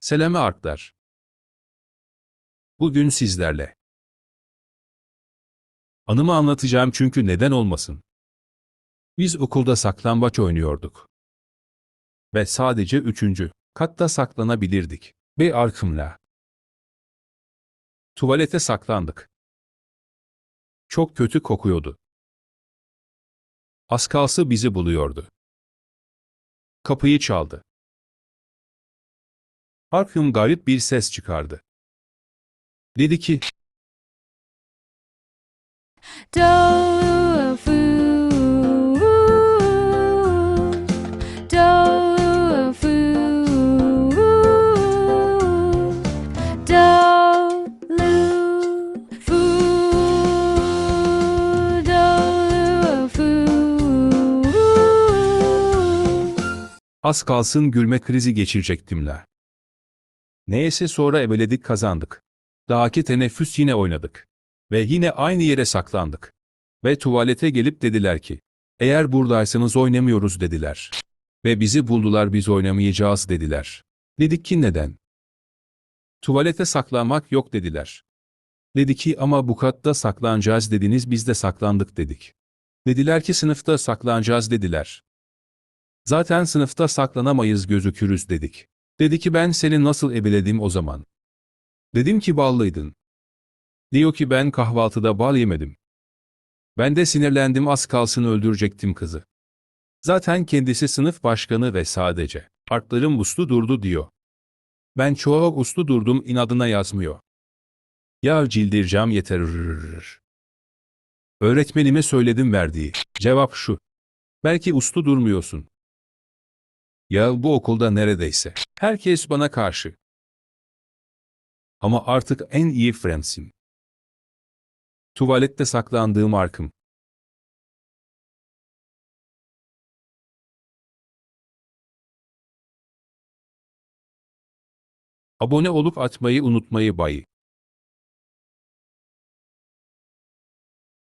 Selami Arklar. Bugün sizlerle. Anımı anlatacağım çünkü neden olmasın. Biz okulda saklambaç oynuyorduk. Ve sadece üçüncü katta saklanabilirdik. Ve arkımla. Tuvalete saklandık. Çok kötü kokuyordu. Az kalsı bizi buluyordu. Kapıyı çaldı. Arkham garip bir ses çıkardı. Dedi ki, Tofu. Tofu. Tofu. Tofu. az kalsın gülme krizi geçirecektim la. Neyse sonra ebeledik kazandık. Dahaki teneffüs yine oynadık. Ve yine aynı yere saklandık. Ve tuvalete gelip dediler ki, eğer buradaysanız oynamıyoruz dediler. Ve bizi buldular biz oynamayacağız dediler. Dedik ki neden? Tuvalete saklanmak yok dediler. Dedi ki ama bu katta saklanacağız dediniz biz de saklandık dedik. Dediler ki sınıfta saklanacağız dediler. Zaten sınıfta saklanamayız gözükürüz dedik. Dedi ki ben seni nasıl ebeledim o zaman. Dedim ki ballıydın. Diyor ki ben kahvaltıda bal yemedim. Ben de sinirlendim az kalsın öldürecektim kızı. Zaten kendisi sınıf başkanı ve sadece artlarım uslu durdu diyor. Ben çok uslu durdum inadına yazmıyor. Ya cildircam yeter. Öğretmenime söyledim verdiği cevap şu. Belki uslu durmuyorsun. Ya bu okulda neredeyse herkes bana karşı. Ama artık en iyi friendsim. Tuvalette saklandığım arkım. Abone olup atmayı unutmayı bayı.